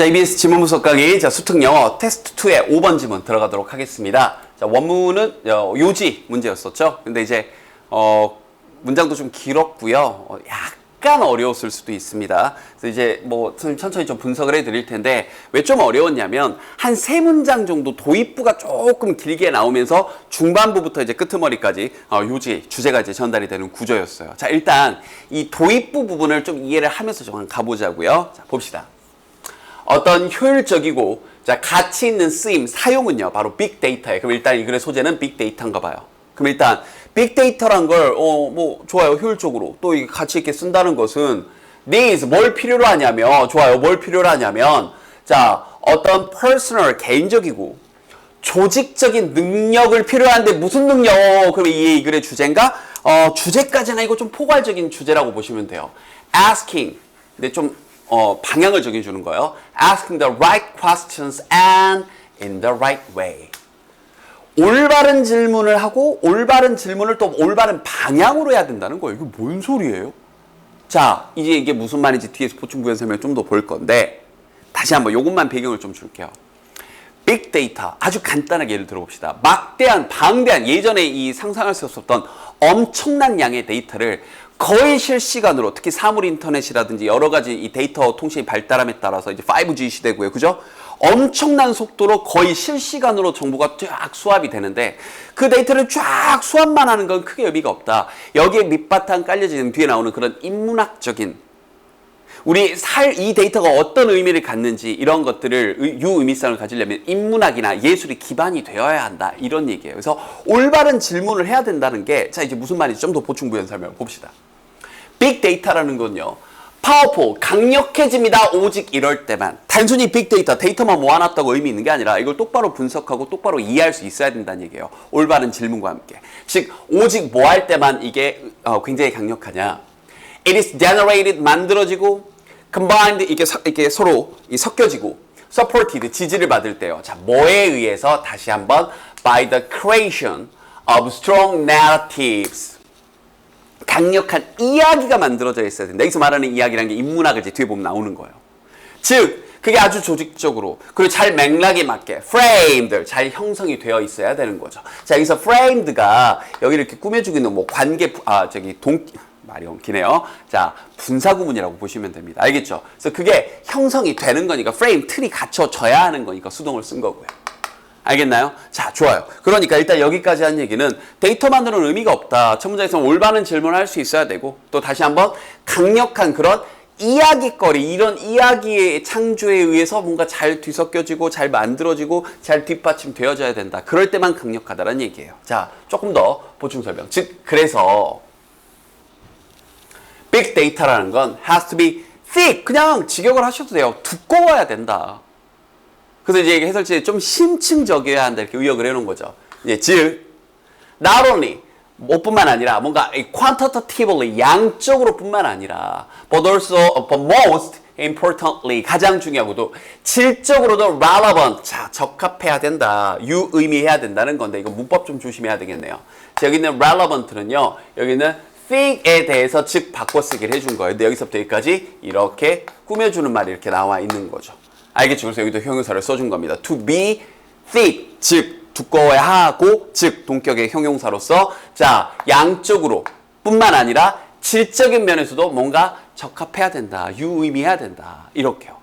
자, EBS 지문 분석 강의, 자, 수특 영어 테스트 2의 5번 지문 들어가도록 하겠습니다. 자, 원문은 어, 요지 문제였었죠. 근데 이제, 어, 문장도 좀 길었고요. 어, 약간 어려웠을 수도 있습니다. 그래서 이제 뭐 선생님 천천히 좀 분석을 해 드릴 텐데 왜 좀 어려웠냐면 한 세 문장 정도 도입부가 조금 길게 나오면서 중반부부터 이제 끄트머리까지 어, 요지 주제가 이제 전달이 되는 구조였어요. 자, 일단 이 도입부 부분을 좀 이해를 하면서 좀 가보자고요. 자, 봅시다. 어떤 효율적이고 자 가치 있는 쓰임 사용은요 바로 빅데이터예요. 그럼 일단 이 글의 소재는 빅데이터인가 봐요. 그럼 일단 빅데이터란 걸 어 뭐 좋아요 효율적으로 또 이게 가치 있게 쓴다는 것은 needs 뭘 필요로 하냐면 좋아요 뭘 필요로 하냐면 자 어떤 personal 개인적이고 조직적인 능력을 필요한데 무슨 능력? 그럼 이, 이 글의 주제인가? 어, 주제까지는 이거 좀 포괄적인 주제라고 보시면 돼요. asking. 근데 좀 어, 방향을 정해주는 거예요. asking the right questions and in the right way. 올바른 질문을 하고 올바른 질문을 또 올바른 방향으로 해야 된다는 거예요. 이게 뭔 소리예요? 자, 이제 이게 무슨 말인지 뒤에서 보충부연 설명 좀더 볼 건데 다시 한번 이것만 배경을 좀 줄게요. 빅데이터 아주 간단하게 예를 들어봅시다. 막대한 방대한 예전에 이 상상할 수 없었던 엄청난 양의 데이터를 거의 실시간으로 특히 사물 인터넷이라든지 여러 가지 이 데이터 통신이 발달함에 따라서 이제 5G 시대고요. 그죠? 엄청난 속도로 거의 실시간으로 정보가 쫙 수합이 되는데 그 데이터를 쫙 수합만 하는 건 크게 의미가 없다. 여기에 밑바탕 깔려지는 뒤에 나오는 그런 인문학적인 우리 살 이 데이터가 어떤 의미를 갖는지 이런 것들을 의- 유의미성을 가지려면 인문학이나 예술이 기반이 되어야 한다 이런 얘기예요. 그래서 올바른 질문을 해야 된다는 게 자 이제 무슨 말인지 좀 더 보충 부연 설명 봅시다. 빅데이터라는 건요. 파워풀, 강력해집니다. 오직 이럴 때만. 단순히 빅데이터, 데이터만 모아놨다고 의미 있는 게 아니라 이걸 똑바로 분석하고 똑바로 이해할 수 있어야 된다는 얘기예요. 올바른 질문과 함께. 즉, 오직 뭐 할 때만 이게 어, 굉장히 강력하냐. It is generated, 만들어지고, combined, 이게, 서, 이게 서로 이 섞여지고, supported, 지지를 받을 때요. 자, 뭐에 의해서 다시 한번 by the creation of strong narratives. 강력한 이야기가 만들어져 있어야 된다. 여기서 말하는 이야기라는 게 인문학을 이제 뒤에 보면 나오는 거예요. 즉, 그게 아주 조직적으로 그리고 잘 맥락에 맞게 framed 잘 형성이 되어 있어야 되는 거죠. 자 여기서 framed가 여기 이렇게 꾸며주고 있는 뭐 관계 부- 아 저기 동 말이 엉키네요. 자 분사 구문이라고 보시면 됩니다. 알겠죠? 그래서 그게 형성이 되는 거니까 frame 틀이 갖춰져야 하는 거니까 수동을 쓴 거고요. 알겠나요? 자, 좋아요. 그러니까 일단 여기까지 한 얘기는 데이터만으로는 의미가 없다. 첫 문장에서 올바른 질문을 할 수 있어야 되고 또 다시 한번 강력한 그런 이야기거리, 이런 이야기의 창조에 의해서 뭔가 잘 뒤섞여지고 잘 만들어지고 잘 뒷받침 되어져야 된다. 그럴 때만 강력하다는 얘기예요. 자, 조금 더 보충 설명. 즉, 그래서 빅데이터라는 건 has to be thick. 그냥 직역을 하셔도 돼요. 두꺼워야 된다. 그래서 이제 해설지에 좀 심층적이어야 한다 이렇게 의역을 해놓은 거죠. 이제 즉 not only 뭐뿐만 아니라 뭔가 이 quantitatively 양적으로 뿐만 아니라 but also but most importantly 가장 중요하고도 질적으로도 relevant 자 적합해야 된다 유의미해야 된다는 건데 이거 문법 좀 조심해야 되겠네요. 자, 여기 있는 relevant는요 여기 는 thick에 대해서 즉 바꿔쓰기를 해준 거예요. 근데 여기서부터 여기까지 이렇게 꾸며주는 말이 이렇게 나와 있는 거죠. 알겠죠? 그래서 여기도 형용사를 써준 겁니다. To be thick, 즉 두꺼워야 하고, 즉 동격의 형용사로서 자 양적으로 뿐만 아니라 질적인 면에서도 뭔가 적합해야 된다, 유의미해야 된다 이렇게요.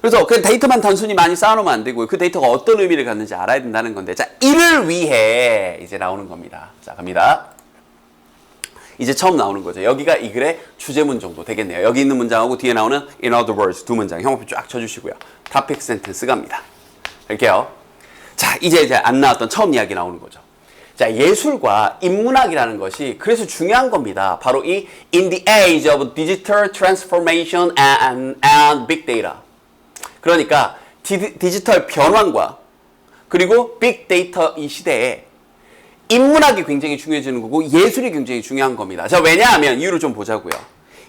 그래서 그 데이터만 단순히 많이 쌓아놓으면 안 되고요. 그 데이터가 어떤 의미를 갖는지 알아야 된다는 건데, 자 이를 위해 이제 나오는 겁니다. 자 갑니다. 이제 처음 나오는 거죠. 여기가 이 글의 주제문 정도 되겠네요. 여기 있는 문장하고 뒤에 나오는 in other words 두 문장 형업표 쫙 쳐주시고요. topic sentence 갑니다. 할게요. 자, 이제 이제 안 나왔던 처음 이야기 나오는 거죠. 자, 예술과 인문학이라는 것이 그래서 중요한 겁니다. 바로 이 in the age of digital transformation and, and big data. 그러니까 디, 디지털 변환과 그리고 빅데이터 이 시대에 인문학이 굉장히 중요해지는 거고 예술이 굉장히 중요한 겁니다. 자, 왜냐하면 이유를 좀 보자고요.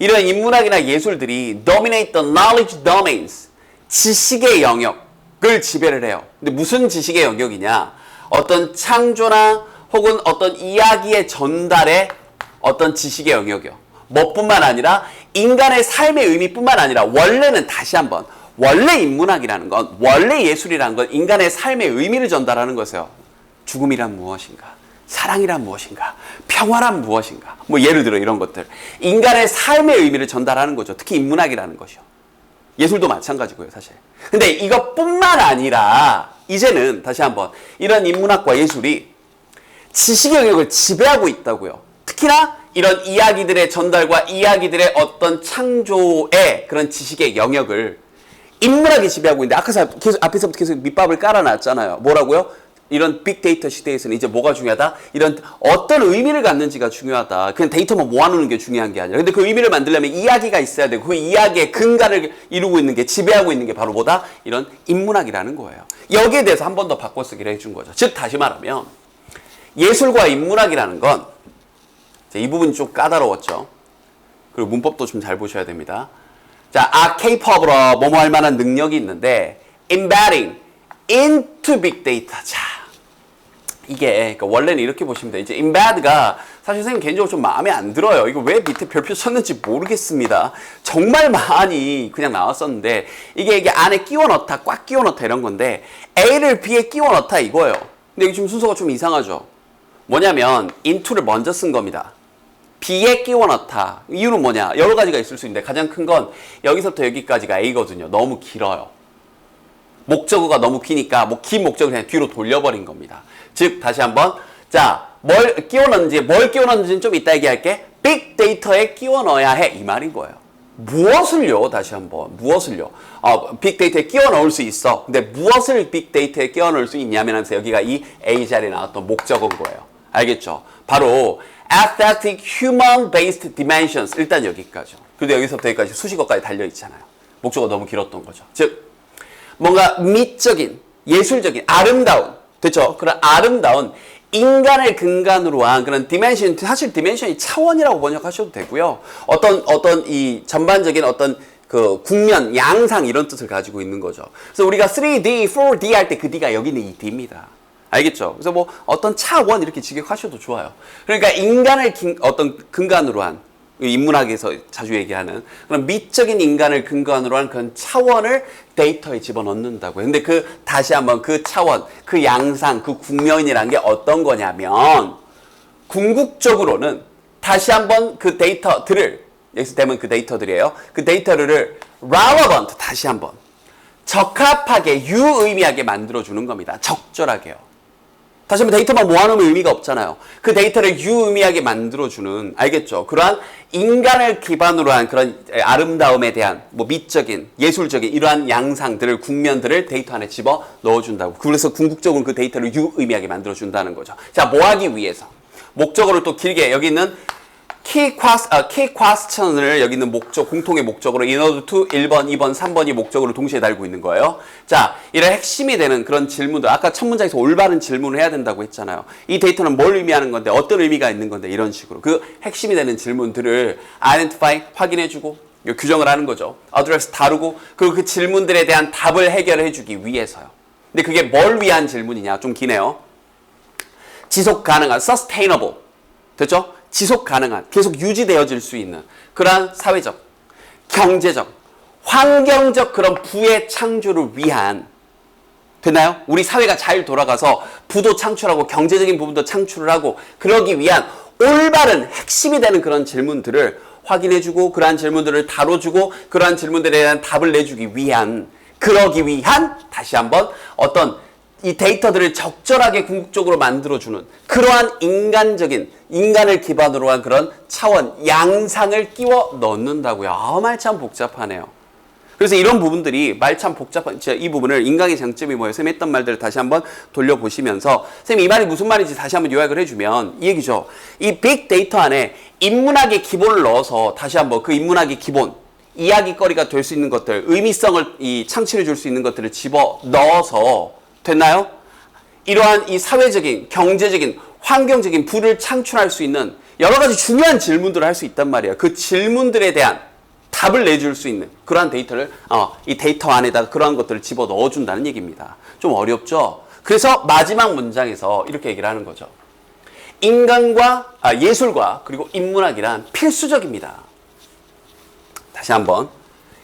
이런 인문학이나 예술들이 dominate the knowledge domains, 지식의 영역을 지배를 해요. 근데 무슨 지식의 영역이냐? 어떤 창조나 혹은 어떤 이야기의 전달의 어떤 지식의 영역이요. 뭐뿐만 아니라 인간의 삶의 의미뿐만 아니라 원래는 다시 한번 원래 인문학이라는 건 원래 예술이라는 건 인간의 삶의 의미를 전달하는 것이에요. 죽음이란 무엇인가? 사랑이란 무엇인가? 평화란 무엇인가? 뭐 예를 들어 이런 것들. 인간의 삶의 의미를 전달하는 거죠. 특히 인문학이라는 것이요. 예술도 마찬가지고요, 사실. 근데 이것뿐만 아니라 이제는 다시 한번 이런 인문학과 예술이 지식 영역을 지배하고 있다고요. 특히나 이런 이야기들의 전달과 이야기들의 어떤 창조의 그런 지식의 영역을 인문학이 지배하고 있는데 아까 계속 앞에서부터 계속 밑밥을 깔아놨잖아요. 뭐라고요? 이런 빅데이터 시대에서는 이제 뭐가 중요하다? 이런 어떤 의미를 갖는지가 중요하다. 그냥 데이터만 모아놓는 게 중요한 게 아니라. 근데 그 의미를 만들려면 이야기가 있어야 되고 그 이야기의 근간을 이루고 있는 게 지배하고 있는 게 바로 뭐다? 이런 인문학이라는 거예요. 여기에 대해서 한 번 더 바꿔쓰기를 해준 거죠. 즉 다시 말하면 예술과 인문학이라는 건 이 부분이 좀 까다로웠죠. 그리고 문법도 좀 잘 보셔야 됩니다. 자, 아, K-팝으로 뭐뭐 할 만한 능력이 있는데 embedding into big data. 자, 이게 그러니까 원래는 이렇게 보시면 돼요. 이제 embed가 사실 선생님 개인적으로 좀 마음에 안 들어요. 이거 왜 밑에 별표 쳤는지 모르겠습니다. 정말 많이 그냥 나왔었는데 이게 이게 안에 끼워 넣다, 꽉 끼워 넣다 이런 건데 A를 B에 끼워 넣다 이거예요. 근데 여기 지금 순서가 좀 이상하죠. 뭐냐면 into를 먼저 쓴 겁니다. B에 끼워 넣다. 이유는 뭐냐? 여러 가지가 있을 수 있는데 가장 큰 건 여기서부터 여기까지가 A거든요. 너무 길어요. 목적어가 너무 기니까 뭐 긴 목적을 그냥 뒤로 돌려버린 겁니다. 즉 다시 한번 자 뭘 끼워 넣는지 뭘 끼워 넣는지는 좀 이따 얘기할게. 빅데이터에 끼워 넣어야 해 이 말인 거예요. 무엇을요? 다시 한번 무엇을요? 어, 빅데이터에 끼워 넣을 수 있어. 근데 무엇을 빅데이터에 끼워 넣을 수 있냐면 하면서 여기가 이 A 자리에 나왔던 목적어인 거예요. 알겠죠? 바로 aesthetic human based dimensions 일단 여기까지. 그리고 여기서부터 여기까지 수식어까지 달려 있잖아요. 목적어 너무 길었던 거죠. 즉 뭔가 미적인, 예술적인, 아름다운, 됐죠? 그런 아름다운 인간을 근간으로 한 그런 디멘션, 사실 디멘션이 차원이라고 번역하셔도 되고요. 어떤, 어떤 이 전반적인 어떤 그 국면, 양상 이런 뜻을 가지고 있는 거죠. 그래서 우리가 3D, 4D 할 때 그 D가 여기 있는 이 D입니다. 알겠죠? 그래서 뭐 어떤 차원 이렇게 직역하셔도 좋아요. 그러니까 인간을 긴, 어떤 근간으로 한 인문학에서 자주 얘기하는 그런 미적인 인간을 근간으로 한 그런 차원을 데이터에 집어넣는다고요. 근데 그 다시 한번 그 차원, 그 양상, 그 국면이란 게 어떤 거냐면 궁극적으로는 다시 한번 그 데이터들을 여기서 되면 그 데이터들이에요. 그 데이터를 relevant 다시 한번 적합하게 유의미하게 만들어 주는 겁니다. 적절하게요. 다시 한번 데이터만 모아놓으면 의미가 없잖아요. 그 데이터를 유의미하게 만들어주는, 알겠죠? 그러한 인간을 기반으로 한 그런 아름다움에 대한 뭐 미적인, 예술적인 이러한 양상들을, 국면들을 데이터 안에 집어 넣어준다고. 그래서 궁극적으로 그 데이터를 유의미하게 만들어준다는 거죠. 자, 뭐 하기 위해서? 목적어를 또 길게, 여기 있는 key, quest, 아, key question을 여기 있는 목적, 공통의 목적으로 order to 1번, 2번, 3번이 목적으로 동시에 달고 있는 거예요. 자, 이런 핵심이 되는 그런 질문들. 아까 첫 문장에서 올바른 질문을 해야 된다고 했잖아요. 이 데이터는 뭘 의미하는 건데, 어떤 의미가 있는 건데, 이런 식으로. 그 핵심이 되는 질문들을 identify, 확인해주고, 규정을 하는 거죠. address 다루고, 그리고 그 질문들에 대한 답을 해결해주기 위해서요. 근데 그게 뭘 위한 질문이냐? 좀 기네요. 지속 가능한, sustainable. 됐죠? 지속 가능한, 계속 유지되어질 수 있는 그러한 사회적, 경제적, 환경적 그런 부의 창조를 위한 됐나요? 우리 사회가 잘 돌아가서 부도 창출하고 경제적인 부분도 창출을 하고 그러기 위한 올바른 핵심이 되는 그런 질문들을 확인해주고 그러한 질문들을 다뤄주고 그러한 질문들에 대한 답을 내주기 위한 그러기 위한 다시 한번 어떤 이 데이터들을 적절하게 궁극적으로 만들어주는 그러한 인간적인 인간을 기반으로 한 그런 차원 양상을 끼워 넣는다고요. 아, 말 참 복잡하네요. 그래서 이런 부분들이 말 참 복잡한 이 부분을 인간의 장점이 뭐예요? 쌤 했던 말들을 다시 한번 돌려보시면서 쌤 이 말이 무슨 말인지 다시 한번 요약을 해주면 이 얘기죠. 이 빅데이터 안에 인문학의 기본을 넣어서 다시 한번 그 인문학의 기본 이야기거리가 될 수 있는 것들 의미성을 이 창출해 줄 수 있는 것들을 집어 넣어서 됐나요? 이러한 이 사회적인, 경제적인, 환경적인 부를 창출할 수 있는 여러 가지 중요한 질문들을 할 수 있단 말이에요. 그 질문들에 대한 답을 내줄 수 있는 그러한 데이터를 어, 이 데이터 안에다가 그러한 것들을 집어 넣어준다는 얘기입니다. 좀 어렵죠? 그래서 마지막 문장에서 이렇게 얘기를 하는 거죠. 인간과 아, 예술과 그리고 인문학이란 필수적입니다. 다시 한번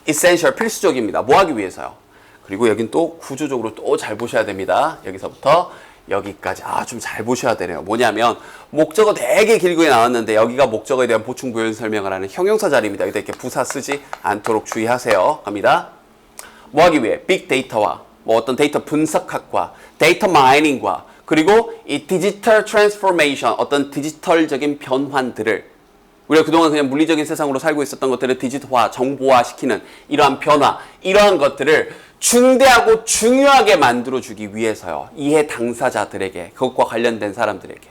essential 필수적입니다. 뭐 하기 위해서요? 그리고 여긴 또 구조적으로 또 잘 보셔야 됩니다. 여기서부터 여기까지 아 좀 잘 보셔야 되네요. 뭐냐면 목적어 되게 길게 나왔는데 여기가 목적어에 대한 보충 부연 설명을 하는 형용사 자리입니다. 이렇게 부사 쓰지 않도록 주의하세요. 갑니다. 뭐 하기 위해 빅데이터와 뭐 어떤 데이터 분석학과 데이터 마이닝과 그리고 이 디지털 트랜스포메이션 어떤 디지털적인 변환들을 우리가 그동안 그냥 물리적인 세상으로 살고 있었던 것들을 디지털화, 정보화 시키는 이러한 변화, 이러한 것들을 중대하고 중요하게 만들어주기 위해서요. 이해 당사자들에게, 그것과 관련된 사람들에게.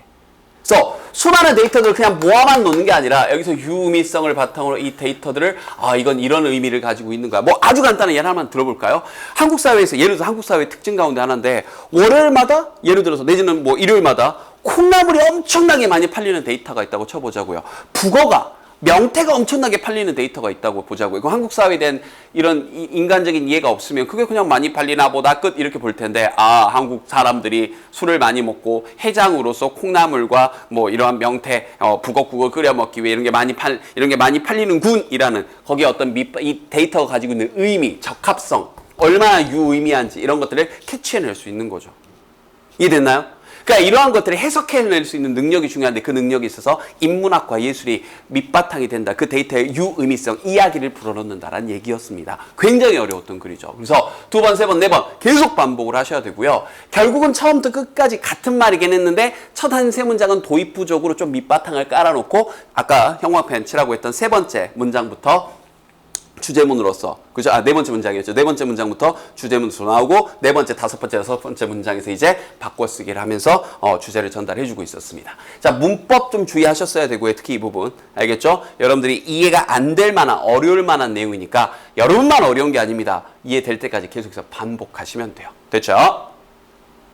그래서 수많은 데이터들을 그냥 모아만 놓는 게 아니라 여기서 유의미성을 바탕으로 이 데이터들을 아 이건 이런 의미를 가지고 있는 거야. 뭐 아주 간단한 예를 하나만 들어볼까요? 한국 사회에서 예를 들어서 한국 사회 특징 가운데 하나인데 월요일마다 예를 들어서 내지는 뭐 일요일마다 콩나물이 엄청나게 많이 팔리는 데이터가 있다고 쳐보자고요. 북어가 명태가 엄청나게 팔리는 데이터가 있다고 보자고요. 그 한국 사회에 대한 이런 이- 인간적인 이해가 없으면 그게 그냥 많이 팔리나 보다 끝 이렇게 볼 텐데 아 한국 사람들이 술을 많이 먹고 해장으로서 콩나물과 뭐 이러한 명태 어, 북어국을 끓여 먹기 위해 이런 게 많이 팔 이런 게 많이 팔리는군이라는 거기에 어떤 밑, 이 데이터가 가지고 있는 의미 적합성 얼마나 유의미한지 이런 것들을 캐치해낼 수 있는 거죠. 이해됐나요? 그러니까 이러한 것들을 해석해낼 수 있는 능력이 중요한데 그 능력이 있어서 인문학과 예술이 밑바탕이 된다. 그 데이터의 유의미성, 이야기를 불어넣는다라는 얘기였습니다. 굉장히 어려웠던 글이죠. 그래서 두 번, 세 번, 네 번 계속 반복을 하셔야 되고요. 결국은 처음부터 끝까지 같은 말이긴 했는데 첫 한 세 문장은 도입부적으로 좀 밑바탕을 깔아놓고 아까 형광펜 칠하고 했던 세 번째 문장부터 주제문으로서 그죠? 아, 네 번째 문장이었죠. 네 번째 문장부터 주제문으로 나오고 네 번째, 다섯 번째, 여섯 번째 문장에서 이제 바꿔쓰기를 하면서 어, 주제를 전달해 주고 있었습니다. 자, 문법 좀 주의하셨어야 되고요. 특히 이 부분 알겠죠? 여러분들이 이해가 안 될 만한 어려울 만한 내용이니까 여러분만 어려운 게 아닙니다. 이해될 때까지 계속해서 반복하시면 돼요. 됐죠?